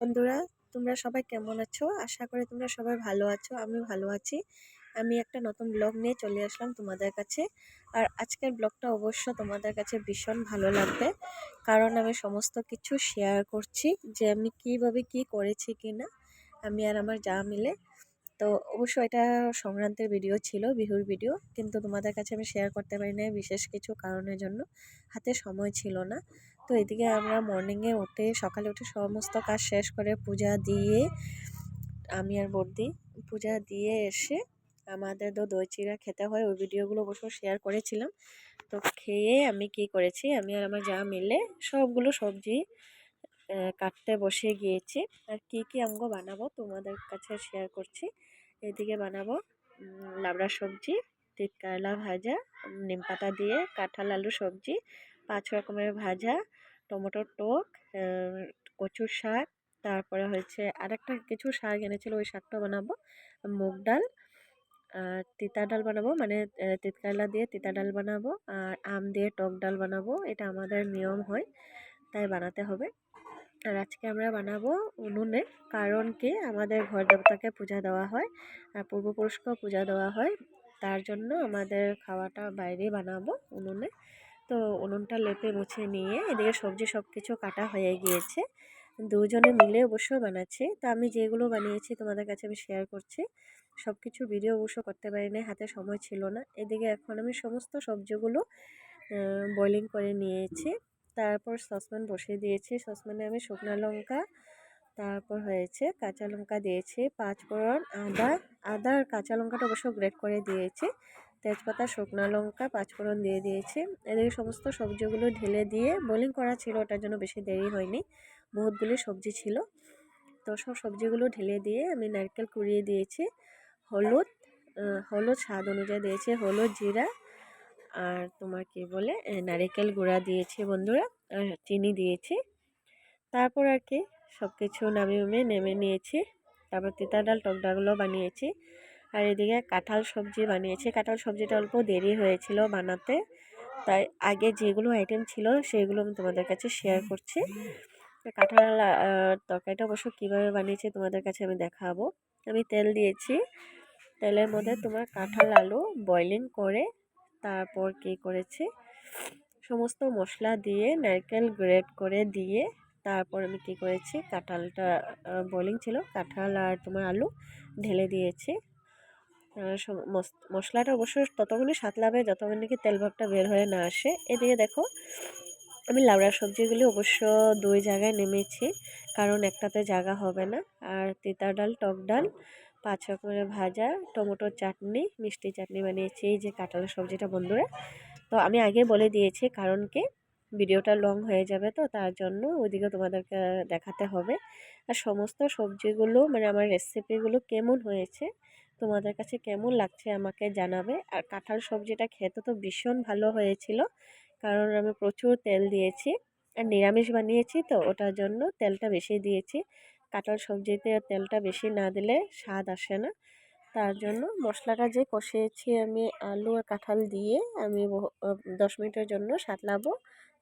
বন্ধুরা, তোমরা সবাই কেমন আছো? আশা করি তোমরা সবাই ভালো আছো আমি ভালো আছি। আমি একটা নতুন ব্লগ নিয়ে চলে আসলাম তোমাদের কাছে। আর আজকের ব্লগটা অবশ্য তোমাদের কাছে ভীষণ ভালো লাগবে, কারণ আমি সমস্ত কিছু শেয়ার করছি যে আমি কীভাবে কি করেছি কি না আমি আর আমার যা মিলে তো অবশ্য এটা সংক্রান্তের ভিডিও ছিল, বিহুর ভিডিও কিন্তু তোমাদের কাছে আমি শেয়ার করতে পারি না বিশেষ কিছু কারণের জন্য। হাতে সময় ছিল না। তো এদিকে আমরা মর্নিংয়ে উঠে, সকালে উঠে সমস্ত কাজ শেষ করে পূজা দিয়ে আমি আর বর্দি পূজা দিয়ে এসে আমাদের তো দই চিড়া খেতে হয়, ওই ভিডিওগুলো অবশ্য শেয়ার করেছিলাম। তো খেয়ে আমি কি করেছি, আমি আর আমার যা মিলে সবগুলো সবজি কাটতে বসে গিয়েছি। আর কি কি অঙ্গ বানাবো তোমাদের কাছে শেয়ার করছি। এদিকে বানাবো লাবড়া সবজি, তিতকারলা ভাজা, নিম পাতা দিয়ে কাঁঠাল আলু সবজি, পাঁচ রকমের ভাজা, টমেটোর টক কচুর শাক, তারপরে হয়েছে আরেকটা কিছু শাক এনেছিল, ওই শাকটা বানাবো, মুগ ডাল, আর তিতা ডাল বানাবো মানে তিতকারলা দিয়ে তিতা ডাল বানাবো, আর আম দিয়ে টক ডাল বানাবো, এটা আমাদের নিয়ম হয়, তাই বানাতে হবে। আর আজকে আমরা বানাবো উনুনে, কারণ কি আমাদের ঘর দেবতাকে পূজা দেওয়া হয় আর পূর্বপুরুষকেও পূজা দেওয়া হয়। তার জন্য আমাদের খাওয়াটা বাইরে বানাবো উনুনে। তো উনুনটা লেপে মুছে নিয়ে এদিকে সবজি সব কিছু কাটা হয়ে গিয়েছে। দুজনে মিলে অবশ্য বানাচ্ছি। তো আমি যেগুলো বানিয়েছি তোমাদের কাছে আমি শেয়ার করছি। সব কিছু ভিডিও অবশ্য করতে পারিনি, হাতে সময় ছিল না। এদিকে এখন আমি সমস্ত সবজিগুলো বয়লিং করে নিয়েছি। তারপর সসপ্যান বসিয়ে দিয়েছি। সসপ্যানে আমি শুকনো লঙ্কা, তারপর হয়েছে কাঁচা লঙ্কা দিয়েছি পাঁচফোড়ন আদা আদা আর কাঁচা লঙ্কাটা অবশ্য গ্রেট করে দিয়েছি। তেজপাতা, শুকনো লঙ্কা পাঁচফোড়ন দিয়ে দিয়েছি। এদিকে সমস্ত সবজিগুলো ঢেলে দিয়ে বোলিং করা ছিল, ওটার জন্য বেশি দেরি হয়নি, বহুতগুলি সবজি ছিল। তো সব সবজিগুলো ঢেলে দিয়ে আমি নারকেল কুড়িয়ে দিয়েছি, হলুদ হলুদ স্বাদ অনুযায়ী দিয়েছি, হলুদ, জিরা আর তোমার কি বলে নারিকেল গুঁড়া দিয়েছি বন্ধুরা, আর চিনি দিয়েছি। তারপর আর কি সব কিছু নামিয়ে নেমে নিয়েছি। তারপর তিতা ডাল, টক ডালগুলো বানিয়েছি। আর এদিকে কাঁঠাল সবজি বানিয়েছি। কাঁঠাল সবজিটা অল্প দেরি হয়েছিল বানাতে। তাই আগে যেগুলো আইটেম ছিল, সেগুলো আমি তোমাদের কাছে শেয়ার করছি। কাঁঠাল তরকারিটা অবশ্য কীভাবে বানিয়েছি তোমাদের কাছে আমি দেখাবো। আমি তেল দিয়েছি। তেলের মধ্যে তোমার কাঁঠাল, আলু বয়লিং করে তারপর কি করেছি? সমস্ত মশলা দিয়ে নারকেল গ্রেট করে দিয়ে তারপর আমি কী করেছি? কাঁঠালটা বয়লিং ছিল। কাঁঠাল আর তোমার আলু ঢেলে দিয়েছি। মশলাটা অবশ্যই ততক্ষণই সাতলাবে, যতক্ষণ নাকি তেল ভাবটা বের হয়ে না আসে। এদিকে দেখো, আমি লাউড়া সবজিগুলি অবশ্য দুই জায়গায় নেমেছি, কারণ একটাতে জায়গা হবে না। আর তিতা ডাল টক ডাল পাঁচ রকমের ভাজা, টমেটোর চাটনি, মিষ্টি চাটনি বানিয়েছি, এই যে কাঁঠালের সবজিটা বন্ধুরা। তো আমি আগে বলে দিয়েছি কারণ কি, ভিডিওটা লং হয়ে যাবে তো, তার জন্য ওইদিকে তোমাদেরকে দেখাতে হবে। আর সমস্ত সবজিগুলো মানে আমার রেসিপিগুলো কেমন হয়েছে, তোমাদের কাছে কেমন লাগছে আমাকে জানাবে। আর কাঁঠাল সবজিটা খেতে তো ভীষণ ভালো হয়েছিল, কারণ আমি প্রচুর তেল দিয়েছি। আর নিরামিষ বানিয়েছি তো, ওটার জন্য তেলটা বেশি দিয়েছি। কাঁঠাল সবজিতে তেলটা বেশি না দিলে স্বাদ আসে না। তার জন্য মশলাটা যে কষিয়েছি আমি আলু আর কাঁঠাল দিয়ে আমি দশ মিনিটের জন্য সাতলাবো।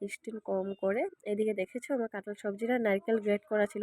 স্টিম কম করে। এদিকে দেখেছ আমার কাঁঠাল সবজিটা নারকেল গ্রেট করা ছিল।